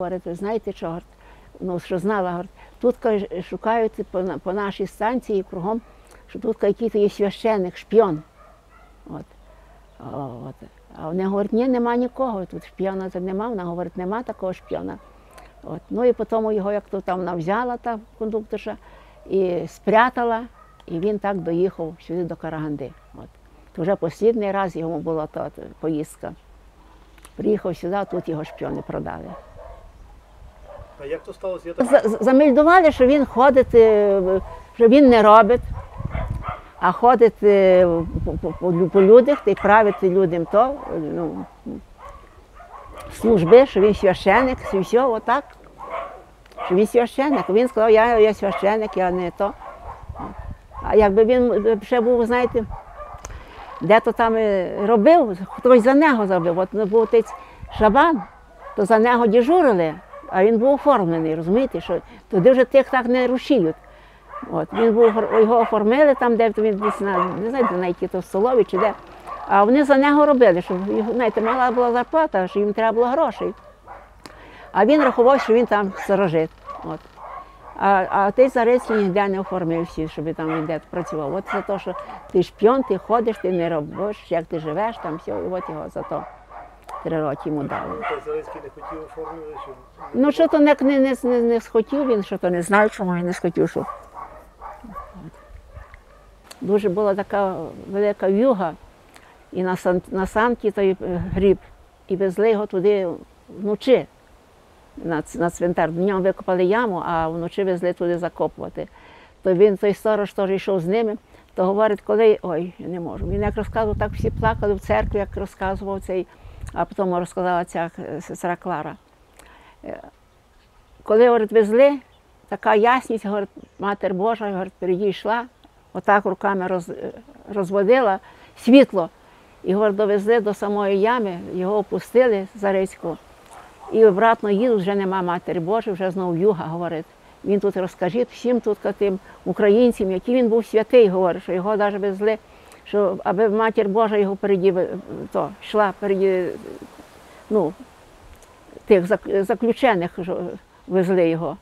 Говорить, знаєте, що, говорить, ну, що знала, говорить, тут шукають по, по нашій станції кругом, що тут якийсь є священник, шпіон. От. От. А вони говорять, ні, нема нікого, тут шпіона тут нема. Вона говорить, нема такого шпіона. От. Ну і потім його як то там вона взяла, та кондукторша, і спрятала, і він так доїхав сюди до Караганди. От. То вже останній раз йому була та поїздка. Приїхав сюди, а тут його шпіони продали. А як то сталося? Я так За- за- Замельдували, що він ходить, е, що він не робить, а ходить е, по, по, по, по людях та й править людям то, е, ну, служби, що він священик, і все, отак. Що він священик. Він сказав, я, я священик, я не то. А якби він ще був, знаєте, де то там е, робив, хтось за нього зробив. От ну, був отець Шабан, то за нього дежурили, а він був оформлений, розумієте, що туди вже тих так не рушіють. От, він був, його оформили там, де він десь на, не знаю, на якій то столові чи де. А вони за нього робили, щоб знаєте, мала була зарплата, що їм треба було грошей. А він рахував, що він там сторожит. От. А, а ти Зарецький ніде не оформився, щоб там ніде працював. От за те, що ти шпіон, ти ходиш, ти не робиш, як ти живеш, там все, і от його за то три роки йому дали. Зеленський не хотів оформити, що Ну, що то не, не, не, не, не схотів він, що то не знаю, чому він не схотів. Що. Дуже була така велика в'юга, і на, сан, на санки той е, гріб, і везли його туди вночі на, ц- на цвинтар. Днем викопали яму, а вночі везли туди закопувати. То він, той сторож, теж йшов з ними, то говорить, коли ой, я не можу. Він як розказував, так всі плакали в церкві, як розказував цей, а потім розказала ця е, сестра Клара коли говорить, везли, така ясність, говорить, Матер Божа, говорить, переді отак руками роз, розводила світло. І говорить, довезли до самої ями, його опустили Зарецьку. І обратно їдуть, вже нема Матері Божої, вже знову юга, говорить. Він тут розкажіть всім тут тим українцям, який він був святий, говорить, що його навіть везли, що аби Матір Божа його переді то, йшла переді, ну, тих заключених що везли його.